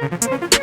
Thank you.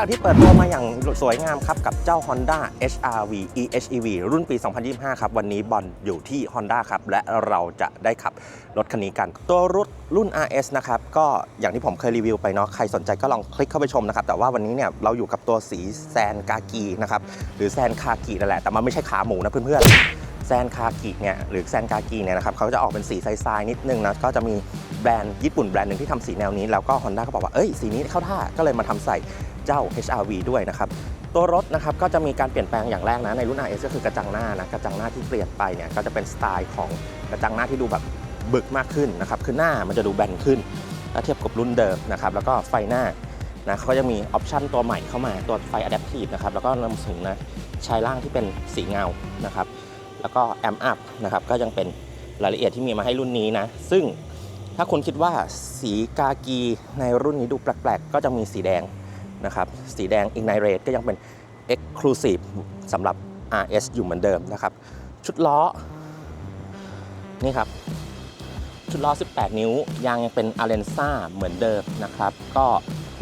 จากที่เปิดตัวมาอย่างสวยงามครับ กับเจ้า Honda HRV eHEV รุ่นปี 2025 ครับ วันนี้บอลอยู่ที่ Honda ครับ และเราจะได้ขับรถคันนี้กัน ตัวรถรุ่น RS นะครับ ก็อย่างที่ผมเคยรีวิวไปเนาะใครสนใจก็ลองคลิกเข้าไปชมนะครับ แต่ว่าวันนี้เนี่ยเราอยู่กับตัวสีแซนกากีนะครับ หรือแซนคากีนั่นแหละ แต่มันไม่ใช่ขาหมูนะเพื่อนๆแซนคากิเนี่ยหรือแซนคากิเนี่ยนะครับเขาจะออกเป็นสีทรายๆนิดนึงนะก็จะมี แบรนด์ญี่ปุ่นแบรนด์หนึ่งที่ทำสีแนวนี้ แล้วก็ Honda ก็บอกว่า เอ้ย สีนี้เข้าท่า ก็เลยมาทำใส่เจ้า HRV ด้วยนะครับ ตัวรถนะครับก็จะมีการเปลี่ยนแปลงอย่างแรกนะ ในรุ่น RS ก็คือกระจังหน้านะ กระจังหน้าที่เปลี่ยนไปเนี่ย ก็จะเป็นสไตล์ของกระจังหน้าที่ดูแบบบึกมากขึ้นนะครับ คือหน้ามันจะดูแบนขึ้นถ้าเทียบกับรุ่นเดิมนะครับ แล้วก็ไฟหน้านะเขาจะมีออปชันตัวใหม่เข้ามา ตัวไฟ Adaptive นะครับ แล้วก็นำสูงนะชายล่างที่เป็นสีเงา นะครับ แล้วก็แอมอัพนะครับ ก็ยังเป็นรายละเอียดที่มีมาให้รุ่นนี้นะ ซึ่ง ถ้าคุณคิดว่าสีกากีในรุ่นนี้ดูแปลกๆ ก็จะมีสีแดงนะครับ สีแดง Ignite Red ก็ยังเป็น Exclusive สำหรับ RS อยู่เหมือนเดิมนะครับ ชุดล้อ นี่ครับ ชุดล้อ 18 นิ้ว ยางยังเป็น a l e n z a เหมือนเดิมนะครับ ก็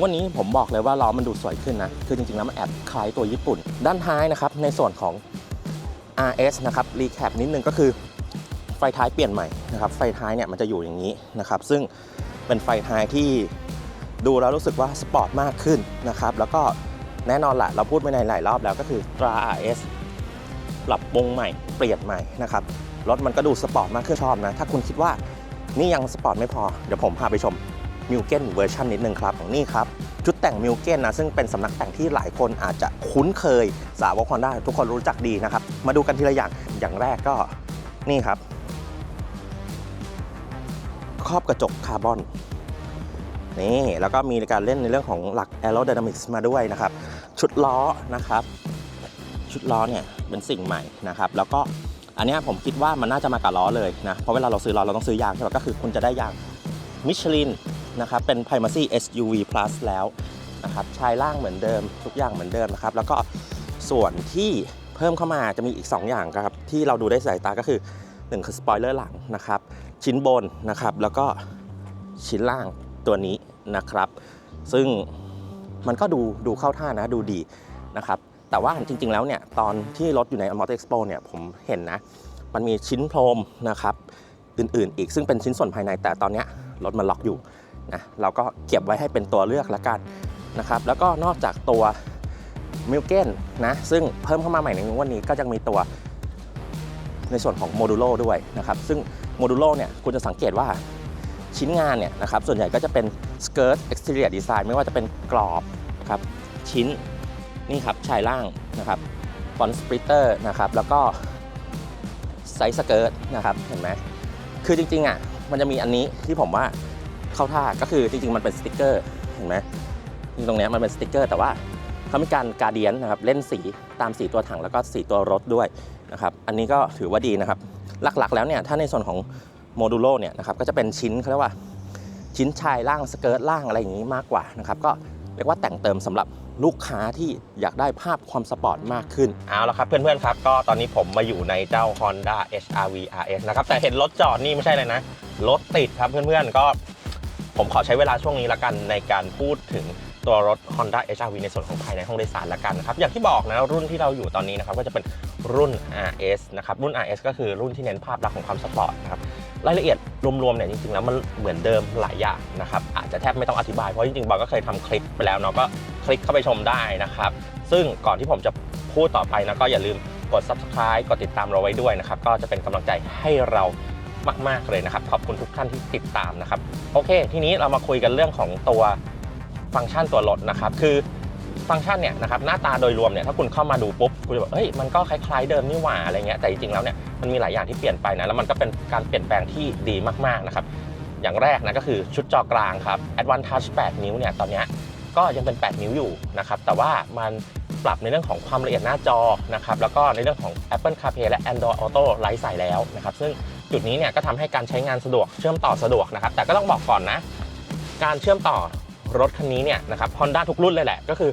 วันนี้ผมบอกเลยว่าล้อมันดูสวยขึ้นนะ คือจริงๆแล้วมันแอบคล้ายตัวญี่ปุ่น ด้านท้ายนะครับ ในส่วนของ RS นะครับ รีแคปนิดนึงก็คือ ไฟท้ายเปลี่ยนใหม่นะครับ ไฟท้ายเนี่ยมันจะอยู่อย่างนี้นะครับ ซึ่งเป็นไฟท้ายที่ดูแล้วรู้สึกว่าสปอร์ตมากขึ้นนะครับ แล้วก็แน่นอนแหละเราพูดไปในหลายรอบแล้วก็คือตรา RS ปรับปรุงใหม่เปลี่ยนใหม่นะครับ รถมันก็ดูสปอร์ตมากขึ้นชอบนะ ถ้าคุณคิดว่านี่ยังสปอร์ตไม่พอ เดี๋ยวผมพาไปชมมิวเกนเวอร์ชันนิดนึงครับนี่ครับชุดแต่งมิวเกนนะซึ่งเป็นสำนักแต่งที่หลายคนอาจจะคุ้นเคยสาวกฮอนด้าทุกคนรู้จักดีนะครับ มาดูกันทีละอย่างอย่างแรกก็นี่ครับ ครอบกระจกคาร์บอนนี่แล้วก็มีการเล่นในเรื่องของหลัก aerodynamics มาด้วยนะครับ ชุดล้อนะครับ ชุดล้อเนี่ยเป็นสิ่งใหม่นะครับ แล้วก็อันนี้ผมคิดว่ามันน่าจะมากับล้อเลยนะ เพราะเวลาเราซื้อล้อเราต้องซื้อยางใช่ไหมก็คือคุณจะได้ยางมิชลินนะครับ เป็น Primacy SUV Plus แล้วนะครับชายล่างเหมือนเดิมทุกอย่างเหมือนเดิมนะครับ แล้วก็ส่วนที่เพิ่มเข้ามาจะมีอีก 2 อย่างครับที่เราดูได้สายตาก็คือ1คือสปอยเลอร์หลังนะครับ ชิ้นบนนะครับ แล้วก็ชิ้นล่างตัวนี้นะครับ ซึ่งมันก็ดูดูเข้าท่านะดูดีนะครับ แต่ว่าจริง ๆ แล้วเนี่ย ตอนที่รถอยู่ใน a m o t e Expo เนี่ย ผมเห็นนะ มันมีชิ้นโพรมนะครับ อื่นๆ อีกซึ่งเป็นชิ้นส่วนภายในแต่ตอนเนี้ยรถมันล็อกอยู่นะเราก็เก็บไว้ให้เป็นตัวเลือกละกันนะครับ แล้วก็นอกจากตัวมิลเกนนะ ซึ่งเพิ่มเข้ามาใหม่ในวันนี้ก็จะมีตัวในส่วนของโมดูโลด้วยนะครับ ซึ่ง โมดูโลเนี่ยคุณจะสังเกตว่าชิ้นงานเนี่ยนะครับส่วนใหญ่ก็จะเป็นสเกิร์ตเอ็กซ์เทียร์ดีไซน์ไม่ว่าจะเป็นกรอบครับชิ้นนี่ครับชายล่างนะครับฟอนสปริตเตอร์นะครับแล้วก็ไซส์สเกิร์ตนะครับเห็นไหมคือจริงๆอะมันจะมีอันนี้ที่ผมว่าเข้าท่าก็คือจริงๆมันเป็นสติกเกอร์เห็นไหมตรงเนี้ยมันเป็นสติกเกอร์ แต่ว่าเขามีการการเดียนนะครับเล่นสีตามสีตัวถังแล้วก็สีตัวรถด้วย นะครับอันนี้ก็ถือว่าดีนะครับ หลักๆ แล้วเนี่ยถ้าในส่วนของโมดูโลเนี่ยนะครับก็จะเป็นชิ้นเขาเรียกว่าชิ้นชายล่างสเกิร์ตล่างอะไรอย่างนี้มากกว่านะครับก็เรียกว่าแต่งเติมสำหรับลูกค้าที่อยากได้ภาพความสปอร์ตมากขึ้น เอาละครับเพื่อนๆครับ ก็ตอนนี้ผมมาอยู่ในเจ้า Honda HRV RS นะครับ แต่เห็นรถจอดนี่ไม่ใช่เลยนะ รถติดครับเพื่อนๆก็ผมขอใช้เวลาช่วงนี้ละกันในการพูดถึง ตัวรถ Honda HRV ในส่วนของภายในห้องโดยสารละกันนะครับอย่างที่บอกนะรุ่นที่เราอยู่ตอนนี้นะครับก็จะเป็นรุ่น RS นะครับรุ่น RS ก็คือรุ่นที่เน้นภาพลักษณ์ของความสปอร์ตนะครับรายละเอียดรวมๆเนี่ยจริงๆแล้วมันเหมือนเดิมหลายอย่างนะครับอาจจะแทบไม่ต้องอธิบายเพราะจริงๆบอลก็เคยทำคลิปไปแล้วเนาะก็คลิกเข้าไปชมได้นะครับซึ่งก่อนที่ผมจะพูดต่อไปนะก็อย่าลืมกด subscribe กดติดตามเราไว้ด้วยนะครับก็จะเป็นกำลังใจให้เรามากๆเลยนะครับขอบคุณทุกท่านที่ติดตามนะครับโอเค ทีนี้เรามาคุยกันเรื่องของตัว ฟังก์ชันตัวรถนะครับคือฟังก์ชันเนี่ยนะครับหน้าตาโดยรวมเนี่ยถ้าคุณเข้ามาดูปุ๊บคุณจะแบบเฮ้ยมันก็คล้ายๆเดิมนี่หว่าอะไรเงี้ยแต่จริงๆแล้วเนี่ยมันมีหลายอย่างที่เปลี่ยนไปนะแล้วมันก็เป็นการเปลี่ยนแปลงที่ดีมากๆนะครับอย่างแรกนะก็คือชุดจอกลางครับ Advanced Touch 8 นิ้วเนี่ยตอนนี้ก็ยังเป็น 8 นิ้วอยู่นะครับแต่ว่ามันปรับในเรื่องของความละเอียดหน้าจอนะครับแล้วก็ในเรื่องของ Apple CarPlay และ Android Auto ไร้สายแล้วนะครับซึ่งจุดนี้เนี่ยก็ทำให้การใช้งานสะดวกเชื่อมต่อสะดวกนะครับแต่ก็ต้องบอกก่อนนะการเชื่อมต่อ รถคันนี้เนี่ยนะครับ Honda ทุกรุ่นเลยแหละก็คือ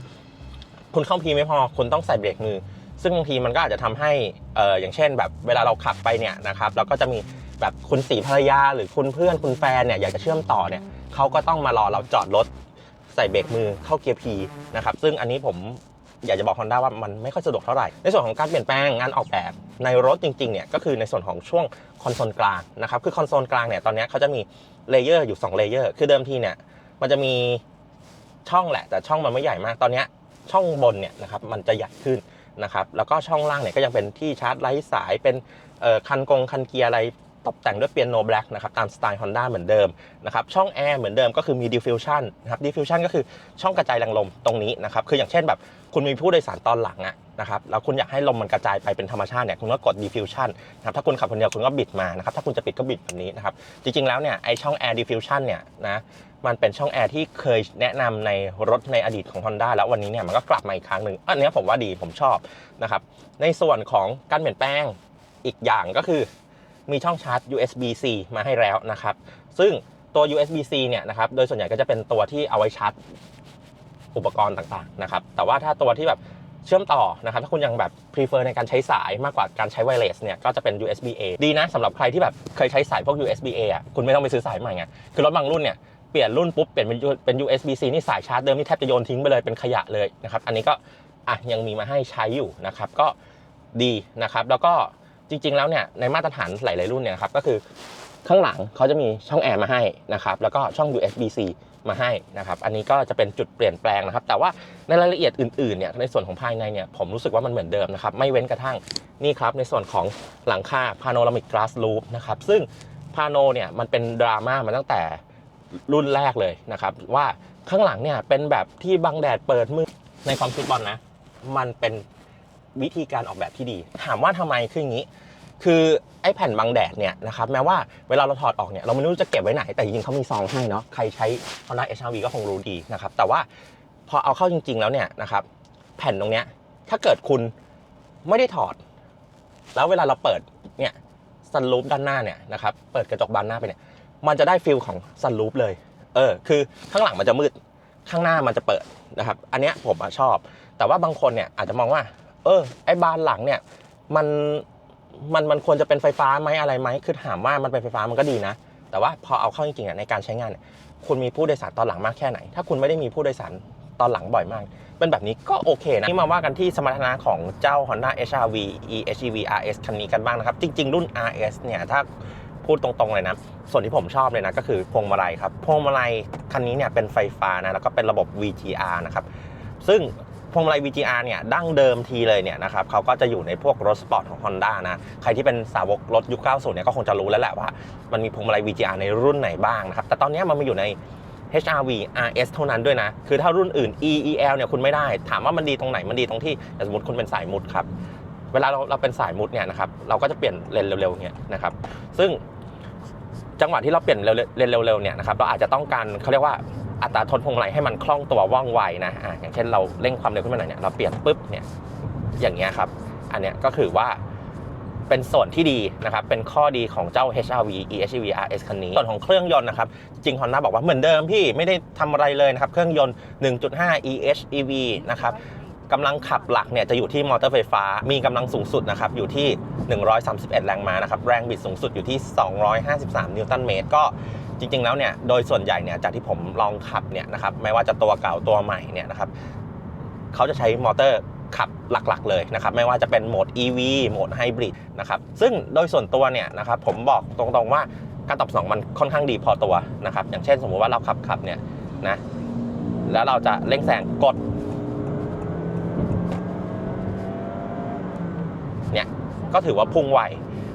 คุณเข้าพีไม่พอคุณต้องใส่เบรกมือ ซึ่งบางทีมันก็อาจจะทำให้เอออย่างเช่น แบบเวลาเราขับไปเนี่ยนะครับเราก็จะมีแบบคุณสีภรรยา หรือคุณเพื่อนคุณแฟนเนี่ยอยากจะเชื่อมต่อเนี่ยเขาก็ต้องมารอเราจอดรถใส่เบรกมือเข้าเกียร์พีนะครับซึ่งอันนี้ผมอยากจะบอก Honda ว่ามันไม่ค่อยสะดวกเท่าไหร่ ในส่วนของการเปลี่ยนแปลงงานออกแบบในรถจริงๆเนี่ยก็คือในส่วนของช่วงคอนโซลกลางนะครับคือคอนโซลกลางเนี่ยตอนนี้เขาจะมีเลเยอร์อยู่2เลเยอร์คือเดิมทีเนี่ย มันจะมีช่องแหละ แต่ช่องมันไม่ใหญ่มาก ตอนนี้ช่องบนเนี่ยนะครับมันจะใหญ่ขึ้นนะครับ แล้วก็ช่องล่างเนี่ยก็ยังเป็นที่ชาร์จไร้สายเป็นคันกงคันเกียร์อะไร ตกแต่งด้วยเปียโนแบล็กนะครับตามสไตล์ Honda เหมือนเดิมนะครับช่องแอร์เหมือนเดิมก็คือมี diffusion นะครับ diffusion ก็คือช่องกระจายแรงลมตรงนี้นะครับคืออย่างเช่นแบบคุณมีผู้โดยสารตอนหลังอะนะครับแล้วคุณอยากให้ลมมันกระจายไปเป็นธรรมชาติเนี่ยคุณก็กด diffusion นะครับถ้าคุณขับคนเดียวคุณก็บิดมานะครับถ้าคุณจะปิดก็บิดแบบนี้นะครับจริงๆแล้วเนี่ยไอช่อง air diffusion เนี่ยนะมันเป็นช่องแอร์ที่เคยแนะนำในรถในอดีตของ Honda แล้ววันนี้เนี่ยมันก็กลับมาอีกครั้งหนึ่งอันนี้ผมว่าดีผมชอบนะครับในส่วนของการเปลี่ยนแปลงอีกอย่างก็คือ มีช่องชาร์จ USB-C มาให้แล้วนะครับ ซึ่งตัว USB-C เนี่ยนะครับ โดยส่วนใหญ่ก็จะเป็นตัวที่เอาไว้ชาร์จอุปกรณ์ต่างๆนะครับ แต่ว่าถ้าตัวที่แบบเชื่อมต่อนะครับ ถ้าคุณยังแบบ prefer ในการใช้สายมากกว่าการใช้ wireless เนี่ย ก็จะเป็น USB-A ดีนะสำหรับใครที่แบบเคยใช้สายพวก USB-A อะ คุณไม่ต้องไปซื้อสายใหม่ไง คือรถบางรุ่นเนี่ย เปลี่ยนรุ่นปุ๊บ เปลี่ยนเป็น U- เป็น USB-C นี่สายชาร์จเดิมนี่แทบจะโยนทิ้งไปเลย เป็นขยะเลยนะครับ อันนี้ก็อะยังมีมาให้ใช้อยู่นะครับ ก็ดีนะครับ แล้วก็ จริง ๆ แล้วเนี่ยในมาตรฐานหลาย ๆ รุ่นเนี่ยครับก็คือข้างหลังเขาจะมีช่องแอร์มาให้นะครับแล้วก็ช่อง USB-C มาให้นะครับ อันนี้ก็จะเป็นจุดเปลี่ยนแปลงนะครับ แต่ว่าในรายละเอียดอื่น ๆ เนี่ย ในส่วนของภายในเนี่ย ผมรู้สึกว่ามันเหมือนเดิมนะครับ ไม่เว้นกระทั่งนี่ครับ ในส่วนของหลังคา panoramic glass roof นะครับ ซึ่งพาโนเนี่ย มันเป็นดราม่ามาตั้งแต่รุ่นแรกเลยนะครับ ว่าข้างหลังเนี่ย เป็นแบบที่บังแดดเปิดมือในความคิดบอลนะ มันเป็นวิธีการออกแบบที่ดี ถามว่าทำไมคืออย่างนี้ คือไอ้แผ่นบังแดดเนี่ยนะครับแม้ว่าเวลาเราถอดออกเนี่ยเราไม่รู้จะเก็บไว้ไหนแต่จริงๆเขามีซองให้เนาะใครใช้ Honda HR-V ก็คงรู้ดีนะครับแต่ว่าพอเอาเข้าจริง ๆแล้วเนี่ยนะครับแผ่นตรงเนี้ยถ้าเกิดคุณไม่ได้ถอด แล้วเวลาเราเปิดเนี่ยซันรูปด้านหน้าเนี่ยนะครับเปิดกระจกบานหน้าไปเนี่ยมันจะได้ฟิลของซันรูปเลยเออคือข้างหลังมันจะมืดข้างหน้ามันจะเปิดนะครับอันเนี้ยผมอชอบ แต่ว่าบางคนเนี่ยอาจจะมองว่า เออไอ้บานหลังเนี่ยมัน มันมันควรจะเป็นไฟฟ้าไหมอะไรไหมคือถามว่ามันเป็นไฟฟ้ามันก็ดีนะ แต่ว่าพอเอาเข้าจริงๆในการใช้งานเนี่ยคุณมีผู้โดยสารตอนหลังมากแค่ไหน ถ้าคุณไม่ได้มีผู้โดยสารตอนหลังบ่อยมาก เป็นแบบนี้ก็โอเคนะนี่มาว่ากันที่สมรรถนะของเจ้า Honda HR-V eHEV RS คันนี้กันบ้างนะครับ จริง ๆ รุ่น RS เนี่ยถ้าพูดตรงๆเลยนะ ส่วนที่ผมชอบเลยนะ ก็คือพวงมาลัยครับ พวงมาลัยคันนี้เนี่ยเป็นไฟฟ้านะ แล้วก็เป็นระบบ VGR นะครับ ซึ่ง พวงมาลัย VGR เนี่ยดั้งเดิมทีเลยเนี่ยนะครับเขาก็จะอยู่ในพวกรถสปอร์ตของ Honda นะ ใครที่เป็นสาวกรถยุค 90 เนี่ยก็คงจะรู้แล้วแหละว่า มันมีพวงมาลัย VGR ในรุ่นไหนบ้างนะครับ แต่ตอนนี้มันมาอยู่ใน HRV RS เท่านั้นด้วยนะ คือถ้ารุ่นอื่น EEL เนี่ยคุณไม่ได้ ถามว่ามันดีตรงไหน มันดีตรงที่ สมมติคุณเป็นสายมุดครับ เวลาเราเราเป็นสายมุดเนี่ยนะครับ เราก็จะเปลี่ยนเลนเร็วๆอย่างเงี้ยนะครับ ซึ่งจังหวะที่เราเปลี่ยนเร็วเลนเร็วๆเนี่ยนะครับ เราอาจจะต้องการเขาเรียกว่า อัตราทนพวงมาลัยให้มันคล่องตัวว่องไวนะอะอย่างเช่นเราเร่งความเร็วขึ้นมาหน่อยเนี่ยเราเปลี่ยนปุ๊บเนี่ยอย่างเงี้ยครับ อันเนี้ยก็คือว่าเป็นส่วนที่ดีนะครับ เป็นข้อดีของเจ้า HRV eHEV RS คันนี้ ส่วนของเครื่องยนต์นะครับ จริง Honda บอกว่าเหมือนเดิมพี่ไม่ได้ทำอะไรเลยนะครับ เครื่องยนต์ 1.5 eHEV นะครับกำลังขับหลักเนี่ยจะอยู่ที่มอเตอร์ไฟฟ้า มีกำลังสูงสุดนะครับอยู่ที่ 131 แรงม้านะครับ แรงบิดสูงสุดอยู่ที่ 253 นิวตันเมตร ก็ จริงๆแล้วเนี่ยโดยส่วนใหญ่เนี่ยจากที่ผมลองขับเนี่ยนะครับไม่ว่าจะตัวเก่าตัวใหม่เนี่ยนะครับเขาจะใช้มอเตอร์ขับหลักๆเลยนะครับไม่ว่าจะเป็นโหมด EV โหมดไฮบริดนะครับซึ่งโดยส่วนตัวเนี่ยนะครับผมบอกตรงๆว่าการตอบสนองมันค่อนข้างดีพอตัวนะครับอย่างเช่นสมมุติว่าเราขับขับเนี่ยนะแล้วเราจะเร่งแซงกดเนี่ยก็ถือว่าพุ่งไว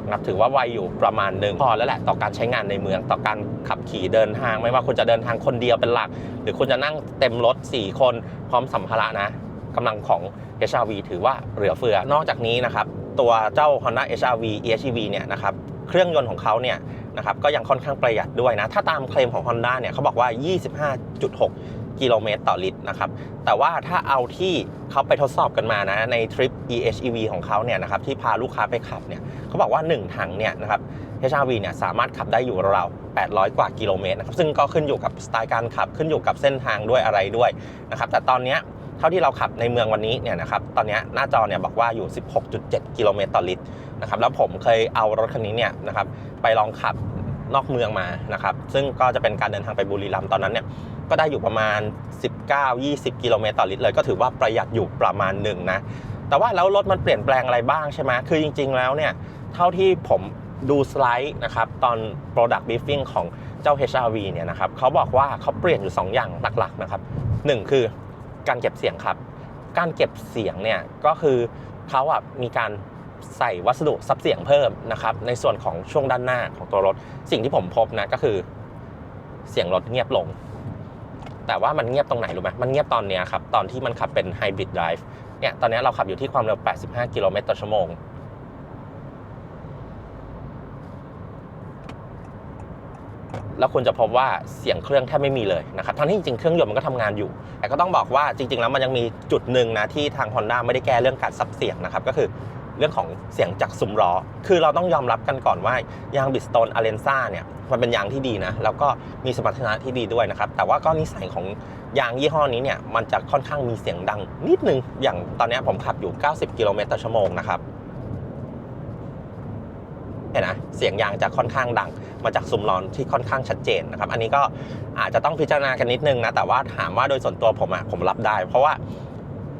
นะครับถือว่าไวอยู่ประมาณหนึ่งพอแล้วแหละต่อการใช้งานในเมืองต่อการขับขี่เดินทาง ไม่ว่าคุณจะเดินทางคนเดียวเป็นหลัก หรือคุณจะนั่งเต็มรถ 4 คนพร้อมสัมภาระนะกำลังของ HRV ถือว่าเหลือเฟือ นอกจากนี้นะครับตัวเจ้า Honda HRV eHEV เนี่ยนะครับเครื่องยนต์ของเขาเนี่ยนะครับก็ยังค่อนข้างประหยัดด้วยนะ ถ้าตามเคลมของ Honda เนี่ยเขาบอกว่า 25.6 กิโลเมตรต่อลิตรนะครับ แต่ว่าถ้าเอาที่เขาไปทดสอบกันมานะในทริป eHEV ของเขาเนี่ยนะครับที่พาลูกค้าไปขับเนี่ยเขาบอกว่า 1 ถังเนี่ยนะครับ HRV เนี่ยสามารถขับได้อยู่ราวๆ800 กว่ากิโลเมตรนะครับซึ่งก็ขึ้นอยู่กับสไตล์การขับขึ้นอยู่กับเส้นทางด้วยอะไรด้วยนะครับแต่ตอนเนี้ยเท่าที่เราขับในเมืองวันนี้เนี่ยนะครับตอนนี้หน้าจอเนี่ยบอกว่าอยู่ 16.7 กิโลเมตรต่อลิตรนะครับแล้วผมเคยเอารถคันนี้เนี่ยนะครับไปลองขับ นอกเมืองมานะครับ ซึ่งก็จะเป็นการเดินทางไปบุรีรัมย์ตอนนั้นเนี่ยก็ได้อยู่ประมาณ 19-20 กิโลเมตรต่อลิตรเลย ก็ถือว่าประหยัดอยู่ประมาณหนึ่งนะ แต่ว่าแล้วรถมันเปลี่ยนแปลงอะไรบ้างใช่ไหมคือจริง ๆ แล้วเนี่ยเท่าที่ผมดูสไลด์นะครับตอน Product Briefing ของเจ้า HRV เนี่ยนะครับเขาบอกว่าเขาเปลี่ยนอยู่ 2 อย่างหลักๆนะครับหนึ่งคือการเก็บเสียงครับ การเก็บเสียงเนี่ยก็คือเขาอะมีการ ใส่วัสดุซับเสียงเพิ่มนะครับในส่วนของช่วงด้านหน้าของตัวรถ สิ่งที่ผมพบนะก็คือเสียงรถเงียบลง แต่ว่ามันเงียบตรงไหนรู้ไหมมันเงียบตอนเนี้ยครับตอนที่มันขับเป็นไฮบริดไดรฟ์เนี่ยตอนนี้เราขับอยู่ที่ความเร็ว 85 กิโลเมตรต่อชั่วโมงแล้วคุณจะพบว่าเสียงเครื่องแทบไม่มีเลยนะครับ ทั้งที่จริงๆ เครื่องยนต์มันก็ทำงานอยู่ แต่ก็ต้องบอกว่าจริง ๆ แล้วมันยังมีจุดหนึ่งนะที่ทาง Honda ไม่ได้แก้เรื่องการซับเสียงนะครับ ก็คือ เรื่องของเสียงจากซุ้มล้อ คือเราต้องยอมรับกันก่อนว่ายางบิสโตนอเลนซ่าเนี่ยมันเป็นยางที่ดีนะ แล้วก็มีสมรรถนะที่ดีด้วยนะครับ แต่ว่าก็นิสัยของยางยี่ห้อนี้เนี่ยมันจะค่อนข้างมีเสียงดังนิดนึง อย่างตอนนี้ผมขับอยู่ 90 กิโลเมตรต่อชั่วโมงนะครับเห็นนะเสียงยางจะค่อนข้างดัง มาจากซุ้มล้อที่ค่อนข้างชัดเจนนะครับ อันนี้ก็อาจจะต้องพิจารณากันนิดนึงนะ แต่ว่าถามว่าโดยส่วนตัวผมอะผมรับได้ เพราะว่า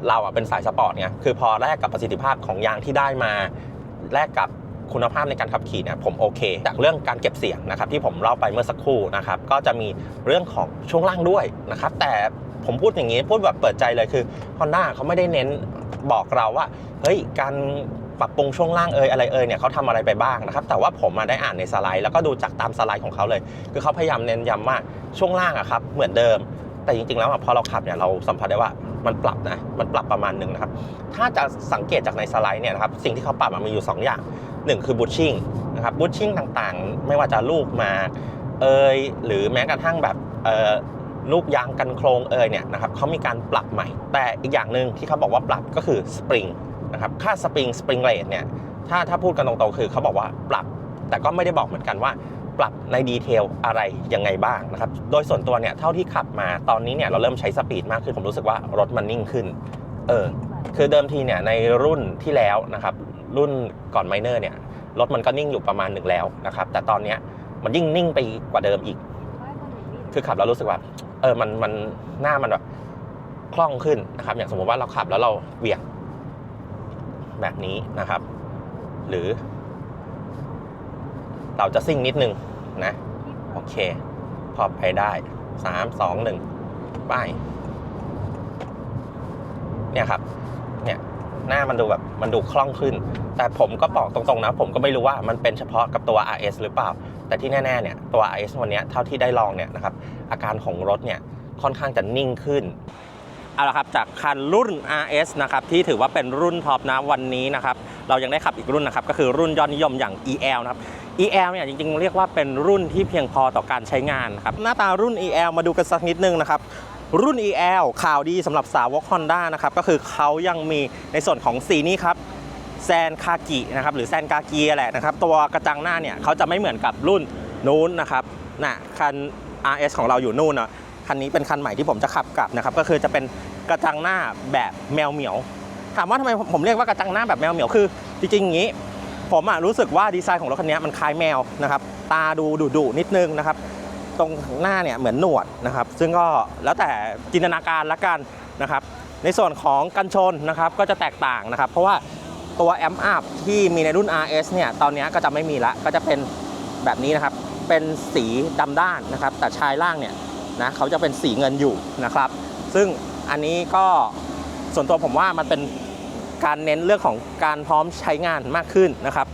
เราอะเป็นสายสปอร์ตเนี่ยคือพอแลกกับประสิทธิภาพของยางที่ได้มาแลกกับคุณภาพในการขับขี่เนี่ยผมโอเค จากเรื่องการเก็บเสียงนะครับที่ผมเล่าไปเมื่อสักครู่นะครับก็จะมีเรื่องของช่วงล่างด้วยนะครับแต่ผมพูดอย่างนี้พูดแบบเปิดใจเลยคือ Honda เขาไม่ได้เน้นบอกเราว่าเฮ้ยการปรับปรุงช่วงล่างเอยอะไรเอยเนี่ยเขาทำอะไรไปบ้างนะครับแต่ว่าผมมาได้อ่านในสไลด์แล้วก็ดูจากตามสไลด์ของเขาเลย คือเขาพยายามเน้นย้ำว่าช่วงล่างอะครับเหมือนเดิม แต่จริงๆแล้วพอเราขับเนี่ยเราสัมผัสได้ว่า มันปรับนะมันปรับประมาณหนึ่งนะครับ ถ้าจะสังเกตจากในสไลด์เนี่ยนะครับสิ่งที่เขาปรับอะมีอยู่ 2 อย่างหนึ่งคือบูชชิ่งนะครับบูชชิ่งต่างๆ ไม่ว่าจะลูกมาเอยหรือแม้กระทั่งแบบเออลูกยางกันโครงเอยเนี่ยนะครับเขามีการปรับใหม่ แต่อีกอย่างหนึ่งที่เขาบอกว่าปรับก็คือสปริงนะครับค่าสปริงสปริงเรทเนี่ยถ้าถ้าพูดกันตรงๆคือเขาบอกว่าปรับ แต่ก็ไม่ได้บอกเหมือนกันว่า ปรับในดีเทลอะไรยังไงบ้างนะครับ โดยส่วนตัวเนี่ยเท่าที่ขับมาตอนนี้เนี่ยเราเริ่มใช้สปีดมากขึ้น ผมรู้สึกว่ารถมันนิ่งขึ้น เออ คือเดิมทีเนี่ยในรุ่นที่แล้วนะครับ รุ่นก่อนไมเนอร์เนี่ยรถมันก็นิ่งอยู่ประมาณหนึ่งแล้วนะครับ แต่ตอนเนี้ยมันยิ่งนิ่งไปกว่าเดิมอีก คือขับแล้วรู้สึกว่า เออ มันมันหน้ามันแบบคล่องขึ้นนะครับ อย่างสมมติว่าเราขับแล้วเราเหวี่ยงแบบนี้นะครับ หรือ เราจะซิ่งนิดนึง นะ โอเค พอไปได้สามสองหนึ่งไปเนี่ยครับ เนี่ยหน้ามันดูแบบมันดูคล่องขึ้น แต่ผมก็บอกตรงๆนะ ผมก็ไม่รู้ว่ามันเป็นเฉพาะกับตัว RS หรือเปล่า แต่ที่แน่ๆเนี่ยตัว RS วันนี้เท่าที่ได้ลองเนี่ยนะครับอาการของรถเนี่ยค่อนข้างจะนิ่งขึ้นเอาละครับจากคันรุ่น RS นะครับที่ถือว่าเป็นรุ่นท็อปนะวันนี้นะครับเรายังได้ขับอีกรุ่นนะครับก็คือรุ่นยอดนิยมอย่าง EL นะครับ EL เนี่ยจริงๆ เรียกว่าเป็นรุ่นที่เพียงพอต่อการใช้งานครับหน้าตารุ่น EL มาดูกันสักนิดนึงนะครับรุ่น EL ข่าวดีสำหรับสาวก Honda นะครับก็คือเขายังมีในส่วนของสีนี้ครับแซนคากินะครับหรือแซนกากีแหละนะครับตัวกระจังหน้าเนี่ยเขาจะไม่เหมือนกับรุ่นนู้นนะครับน่ะคัน RS ของเราอยู่นู่นนะคันนี้เป็นคันใหม่ที่ผมจะขับกลับนะครับก็คือจะเป็นกระจังหน้าแบบแมวเหมียว ถามว่าทำไมผมเรียกว่ากระจังหน้าแบบแมวเหมียวคือ จริงๆอย่างนี้ ผมอะรู้สึกว่าดีไซน์ของรถคันนี้มันคล้ายแมวนะครับ ตาดูดุดุนิดนึงนะครับ ตรงหน้าเนี่ยเหมือนหนวดนะครับ ซึ่งก็แล้วแต่จินตนาการละกันนะครับ ในส่วนของกันชนนะครับก็จะแตกต่างนะครับ เพราะว่าตัวแอมอัพที่มีในรุ่น RS เนี่ยตอนนี้ก็จะไม่มีละก็จะเป็นแบบนี้นะครับ เป็นสีดำด้านนะครับ แต่ชายล่างเนี่ยนะเขาจะเป็นสีเงินอยู่นะครับ ซึ่งอันนี้ก็ส่วนตัวผมว่ามันเป็น การเน้นเรื่องของการพร้อมใช้งานมากขึ้นนะครับ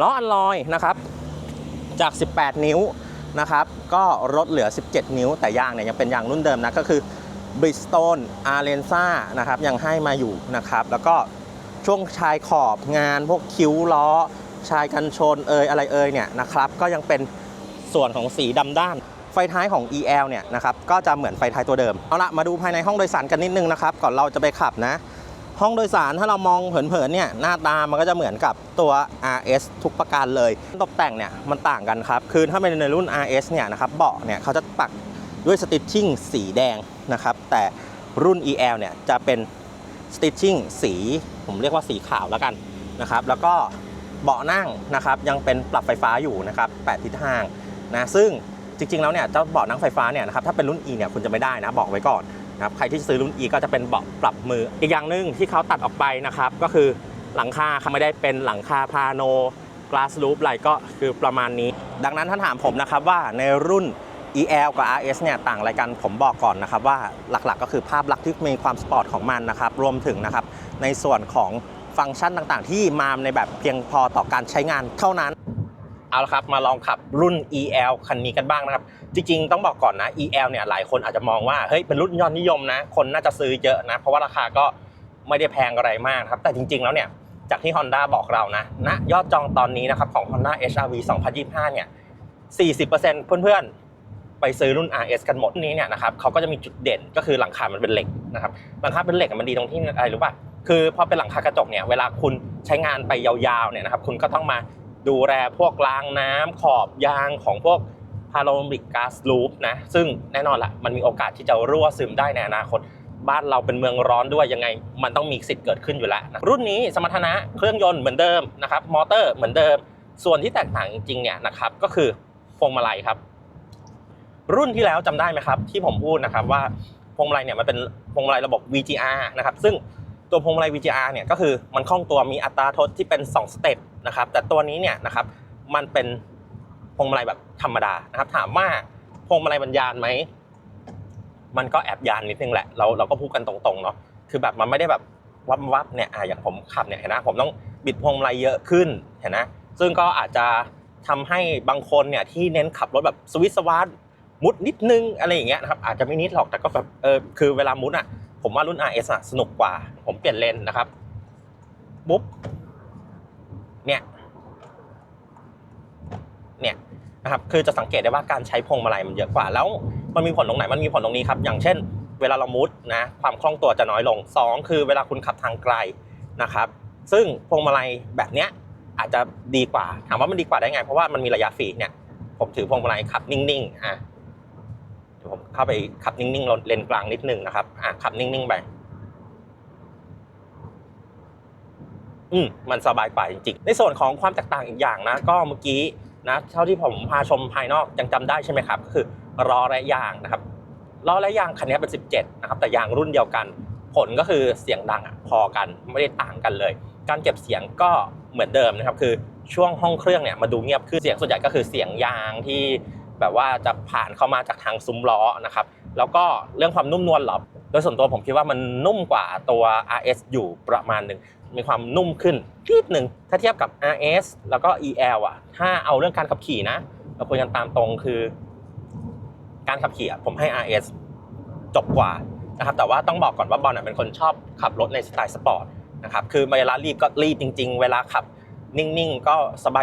ล้ออัลลอยนะครับจาก 18 นิ้วนะครับก็ลดเหลือ 17 นิ้ว แต่ยางเนี่ยยังเป็นยางรุ่นเดิมนะก็คือ Bridgestone Alenza นะครับยังให้มาอยู่นะครับแล้วก็ช่วงชายขอบงานพวกคิ้วล้อ ชายกันชนเอยอะไรเอยเนี่ยนะครับก็ยังเป็นส่วนของสีดำด้าน ไฟท้ายของ EL เนี่ยนะครับก็จะเหมือนไฟท้ายตัวเดิม เอาละมาดูภายในห้องโดยสารกันนิดนึงนะครับ ก่อนเราจะไปขับนะ ห้องโดยสารถ้าเรามองเผินๆเนี่ยหน้าตามันก็จะเหมือนกับตัว RS ทุกประการเลยตกแต่งเนี่ยมันต่างกันครับ คือถ้าเป็นในรุ่น RS เนี่ยนะครับเบาะเนี่ยเขาจะปักด้วยสติชชิ่งสีแดงนะครับ แต่รุ่น EL เนี่ยจะเป็น stitching สีผมเรียกว่าสีขาวแล้วกันนะครับ แล้วก็เบาะนั่งนะครับยังเป็นปรับไฟฟ้าอยู่นะครับ8ทิศทางนะซึ่งจริงๆแล้วเนี่ยเจ้าเบาะนั่งไฟฟ้าเนี่ยนะครับถ้าเป็นรุ่น E เนี่ยคุณจะไม่ได้นะบอกไว้ก่อน นะครับ ใครที่ซื้อรุ่น E ก็จะเป็นเบาะปรับมือ อีกอย่างหนึ่งที่เขาตัดออกไปนะครับ ก็คือหลังคาเขาไม่ได้เป็นหลังคาพาโน glass roof อะไรก็คือประมาณนี้ ดังนั้นถ้าถามผมนะครับว่าในรุ่น EL กับ RS เนี่ยต่างอะไรกันผมบอกก่อนนะครับว่าหลักๆ ก็คือภาพลักษณ์ที่มีความสปอร์ตของมันนะครับรวมถึงนะครับในส่วนของฟังก์ชันต่างๆ ที่มาในแบบเพียงพอต่อการใช้งานเท่านั้น เอาละครับมาลองขับรุ่น EL คันนี้กันบ้างนะครับ จริงๆ ต้องบอกก่อนนะ EL เนี่ยหลายคนอาจจะมองว่าเฮ้ยเป็นรุ่นยอดนิยมนะ คนน่าจะซื้อเยอะนะ เพราะว่าราคาก็ไม่ได้แพงอะไรมากครับ แต่จริงๆแล้วเนี่ยจากที่ Honda บอกเรานะณยอดจองตอนนี้นะครับของ Honda HR-V 2025 เนี่ย 40%เพื่อนๆ ไปซื้อรุ่น RS กันหมดนี้เนี่ยนะครับเขาก็จะมีจุดเด่นก็คือหลังคามันเป็นเหล็กนะครับหลังคาเป็นเหล็กมันดีตรงที่อะไรรู้ป่ะคือพอเป็นหลังคากระจกเนี่ยเวลาคุณใช้งานไปยาวๆเนี่ยนะครับคุณก็ต้องมา ดูแลพวกรางน้ำขอบยางของพวกพาโ a มิกก๊าซลูปนะซึ่งแน่นอนละมันมีโอกาสที่จะรั่วซึมได้ในอนาคต บ้านเราเป็นเมืองร้อนด้วยยังไง มันต้องมีสิทธิ์เกิดขึ้นอยู่แล้วนะรุ่นนี้สมรรถนะเครื่องยนต์เหมือนเดิมนะครับมอเตอร์เหมือนเดิม ส่วนที่แตกต่างจริงๆเนี่ยนะครับก็คือพวงมาลัยครับ รุ่นที่แล้วจำได้ไหมครับ ที่ผมพูดนะครับว่าพวงมาลัยเนี่ยมันเป็นพวงมาลัยระบบ VGR นะครับซึ่ง ตัวพวงมาลัย VGR เนี่ยก็คือมันคล่องตัวมีอัตราทดที่เป็น 2 สเต็ปนะครับแต่ตัวนี้เนี่ยนะครับมันเป็นพวงมาลัยแบบธรรมดานะครับถามว่าพวงมาลัยมันยานไหมมันก็แอบยานนิดนึงแหละเราเราก็พูดกันตรงๆเนาะคือแบบมันไม่ได้แบบวับวับๆเนี่ยอะอย่างผมขับเนี่ยเห็นนะผมต้องบิดพวงมาลัยเยอะขึ้นเห็นนะซึ่งก็อาจจะทำให้บางคนเนี่ยที่เน้นขับรถแบบสวิตสวาร์มุดนิดนึงอะไรอย่างเงี้ยนะครับอาจจะไม่นิดหรอกแต่ก็แบบเออคือเวลามุดอะ ผมว่ารุ่น RS อะสนุกกว่า ผมเปลี่ยนเลนนะครับปุ๊บเนี่ยเนี่ยนะครับคือจะสังเกตได้ว่าการใช้พวงมาลัยมันเยอะกว่า แล้วมันมีผลตรงไหนมันมีผลตรงนี้ครับ อย่างเช่น เวลาเรามุดนะความคล่องตัวจะน้อยลงสองคือเวลาคุณขับทางไกลนะครับ ซึ่งพวงมาลัยแบบเนี้ยอาจจะดีกว่า ถามว่ามันดีกว่าได้ไง เพราะว่ามันมีระยะฟรีเนี่ยผมถือพวงมาลัยขับนิ่งๆอะ ผมเข้าไปขับนิ่งๆเลนกลางนิดนึงนะครับ อะขับนิ่งๆไปอืมมันสบายกว่าจริงๆ ในส่วนของความแตกต่างอีกอย่างนะ ก็เมื่อกี้นะเท่าที่ผมพาชมภายนอกยังจำได้ใช่ไหมครับ ก็คือล้อและยางนะครับล้อและยางคันนี้เป็น 17 นะครับ แต่ยางรุ่นเดียวกัน ผลก็คือเสียงดังอะพอกันไม่ได้ต่างกันเลย การเก็บเสียงก็เหมือนเดิมนะครับ คือช่วงห้องเครื่องเนี่ยมาดูเงียบขึ้นเสียงส่วนใหญ่ก็คือเสียงยางที่ แบบว่าจะผ่านเข้ามาจากทางซุ้มล้อนะครับ แล้วก็เรื่องความนุ่มนวลหรอโดยส่วนตัวผมคิดว่ามันนุ่มกว่าตัว RS อยู่ประมาณหนึ่งมีความนุ่มขึ้นนิดหนึ่งถ้าเทียบกับ RS แล้วก็ EL อะ ถ้าเอาเรื่องการขับขี่นะเราคุยกันตามตรงคือ การขับขี่ผมให้ RS จบกว่านะครับแต่ว่าต้องบอกก่อนว่าบอลเป็นคนชอบขับรถในสไตล์สปอร์ตนะครับคือเวลารีบก็รีบจริง ๆ เวลาขับนิ่งๆ ก็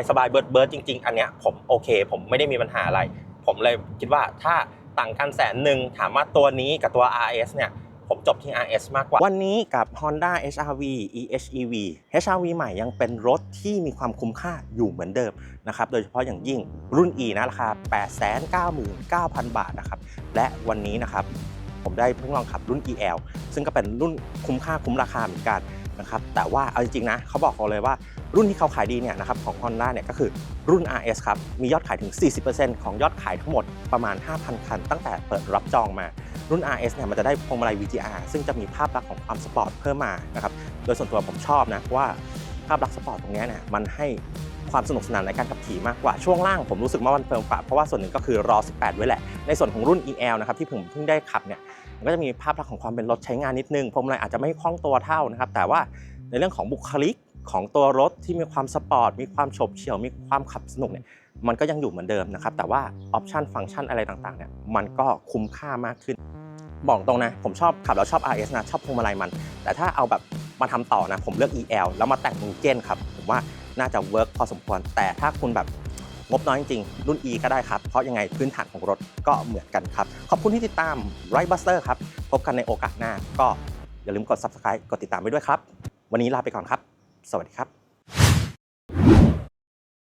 สบายๆเบิร์ดเบิร์ดจริง ๆ อันเนี้ยผมโอเค ผมไม่ได้มีปัญหาอะไร ผมเลยคิดว่าถ้าต่างกันแสนหนึ่งถามว่าตัวนี้กับตัว RS เนี่ยผมจบที่ RS มากกว่า วันนี้กับ Honda HR-V EHEV HR-V ใหม่ยังเป็นรถที่มีความคุ้มค่าอยู่เหมือนเดิมนะครับ โดยเฉพาะอย่างยิ่งรุ่น E นะราคา 899,000 บาทนะครับ และวันนี้นะครับ ผมได้เพิ่งลองขับรุ่น EL ซึ่งก็เป็นรุ่นคุ้มค่าคุ้มราคาเหมือนกัน นะครับแต่ว่าเอาจริงๆนะเขาบอกเราเลยว่ารุ่นที่เขาขายดีเนี่ยนะครับของ Honda เนี่ยก็คือรุ่น RS ครับมียอดขายถึง 40%ของยอดขายทั้งหมดประมาณ 5,000 คัน ตั้งแต่เปิดรับจองมารุ่น RS เนี่ยมันจะได้พวงมาลัย VGR ซึ่งจะมีภาพลักษณ์ของความสปอร์ตเพิ่มมานะครับโดยส่วนตัวผมชอบนะว่าภาพลักษณ์สปอร์ตตรงนี้เนี่ยมันให้ความสนุกสนานในการขับขี่มากกว่าช่วงล่างผมรู้สึกว่ามันเพิ่มกว่าเพราะว่าส่วนหนึ่งก็คือรอ 18 ไว้แหละ ในส่วนของรุ่น EL นะครับที่ผมเพิ่งได้ขับเนี่ย มันก็จะมีภาพลักษณ์ของความเป็นรถใช้งานนิดนึงพวงมาลัยอาจจะไม่คล่องตัวเท่านะครับ แต่ว่าในเรื่องของบุคลิกของตัวรถที่มีความสปอร์ตมีความโฉบเฉี่ยวมีความขับสนุกเนี่ยมันก็ยังอยู่เหมือนเดิมนะครับ แต่ว่าออปชันฟังก์ชันอะไรต่างๆเนี่ยมันก็คุ้มค่ามากขึ้น บอกตรงนะ ผมชอบขับแล้วชอบ RS นะ ชอบพวงมาลัยมัน แต่ถ้าเอาแบบมาทำต่อนะ ผมเลือก EL แล้วมาแต่งมูเจนครับ ผมว่าน่าจะเวิร์กพอสมควร แต่ถ้าคุณแบบ งบน้อยจริงๆรุ่น E ก็ได้ครับ เพราะยังไงพื้นฐานของรถก็เหมือนกันครับ ขอบคุณที่ติดตาม r i d e Buster ครับ พบกันในโอกาสหน้า ก็อย่าลืมกด Subscribe กดติดตามไว้ด้วยครับ วันนี้ลาไปก่อนครับ สวัสดีครับ